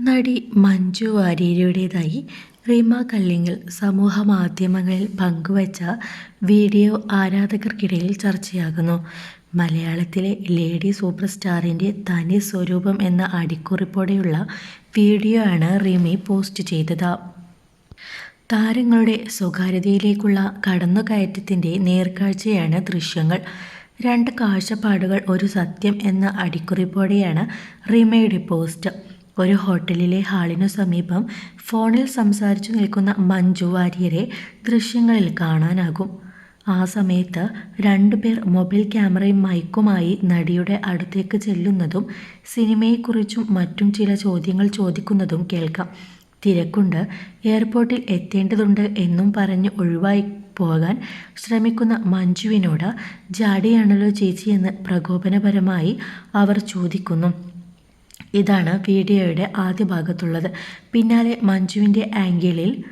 നടി മഞ്ജു വാര്യരുടേതായി റീമ കല്ലിങ്ങൽ സമൂഹ മാധ്യമങ്ങളിൽ പങ്കുവച്ച വീഡിയോ ആരാധകർക്കിടയിൽ ചർച്ചയാകുന്നു. മലയാളത്തിലെ ലേഡി സൂപ്പർ സ്റ്റാറിന്റെ തനി സ്വരൂപം എന്ന അടിക്കുറിപ്പോടെയുള്ള വീഡിയോ ആണ് റീമി പോസ്റ്റ് ചെയ്തത്. താരങ്ങളുടെ സ്വകാര്യതയിലേക്കുള്ള കടന്നുകയറ്റത്തിന്റെ നേർക്കാഴ്ചയാണ് ദൃശ്യങ്ങൾ. രണ്ട് കാഴ്ചപ്പാടുകൾ ഒരു സത്യം എന്ന അടിക്കുറിപ്പോടെയാണ് റീമയുടെ പോസ്റ്റ്. ഒരു ഹോട്ടലിലെ ഹാളിനു സമീപം ഫോണിൽ സംസാരിച്ചു നിൽക്കുന്ന മഞ്ജു വാര്യരെ ദൃശ്യങ്ങളിൽ കാണാനാകും. ആ സമയത്ത് രണ്ടുപേർ മൊബൈൽ ക്യാമറയും മൈക്കുമായി നടിയുടെ അടുത്തേക്ക് ചെല്ലുന്നതും സിനിമയെക്കുറിച്ചും മറ്റും ചില ചോദ്യങ്ങൾ ചോദിക്കുന്നതും കേൾക്കാം. തിരക്കുണ്ട് എയർപോർട്ടിൽ എത്തേണ്ടതുണ്ട് എന്നും പറഞ്ഞ് ഒഴിവായി പോകാൻ ശ്രമിക്കുന്ന മഞ്ജുവിനോട് ജാടിയാണല്ലോ ചേച്ചിയെന്ന് പ്രകോപനപരമായി അവർ ചോദിക്കുന്നു. ഇതാണ് വീഡിയോയുടെ ആദ്യ ഭാഗത്തുള്ളത്. പിന്നാലെ മഞ്ജുവിന്റെ ആംഗിളിൽ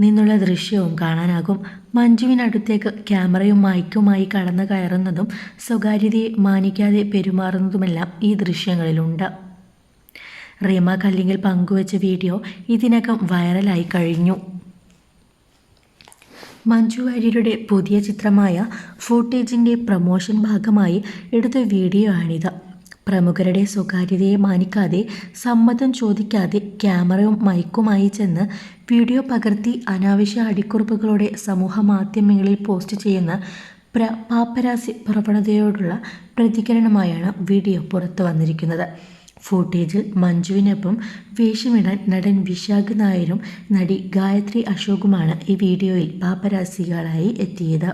നിന്നുള്ള ദൃശ്യവും കാണാനാകും. മഞ്ജുവിനടുത്തേക്ക് ക്യാമറയും മൈക്കുമായി കടന്നു കയറുന്നതും സ്വകാര്യതയെ മാനിക്കാതെ പെരുമാറുന്നതുമെല്ലാം ഈ ദൃശ്യങ്ങളിലുണ്ട്. റീമ കല്ലിങ്ങിൽ പങ്കുവച്ച വീഡിയോ ഇതിനകം വൈറലായി കഴിഞ്ഞു. മഞ്ജു വാര്യരുടെ പുതിയ ചിത്രമായ ഫൂട്ടേജിന്റെ പ്രമോഷൻ ഭാഗമായി എടുത്ത വീഡിയോ ആണിത് പ്രമുഖരുടെ സ്വകാര്യതയെ മാനിക്കാതെ സമ്മതം ചോദിക്കാതെ ക്യാമറയും മൈക്കുമായി ചെന്ന് വീഡിയോ പകർത്തി അനാവശ്യ അടിക്കുറിപ്പുകളോടെ സമൂഹ മാധ്യമങ്ങളിൽ പോസ്റ്റ് ചെയ്യുന്ന പ്ര പാപ്പരാസി പ്രവണതയോടുള്ള പ്രതികരണമായാണ് വീഡിയോ പുറത്തു വന്നിരിക്കുന്നത്. ഫൂട്ടേജിൽ മഞ്ജുവിനൊപ്പം വേഷമിടാൻ നടൻ വിശാഖ് നായരും നടി ഗായത്രി അശോകുമാണ് ഈ വീഡിയോയിൽ പാപ്പരാസികളായി എത്തിയത്.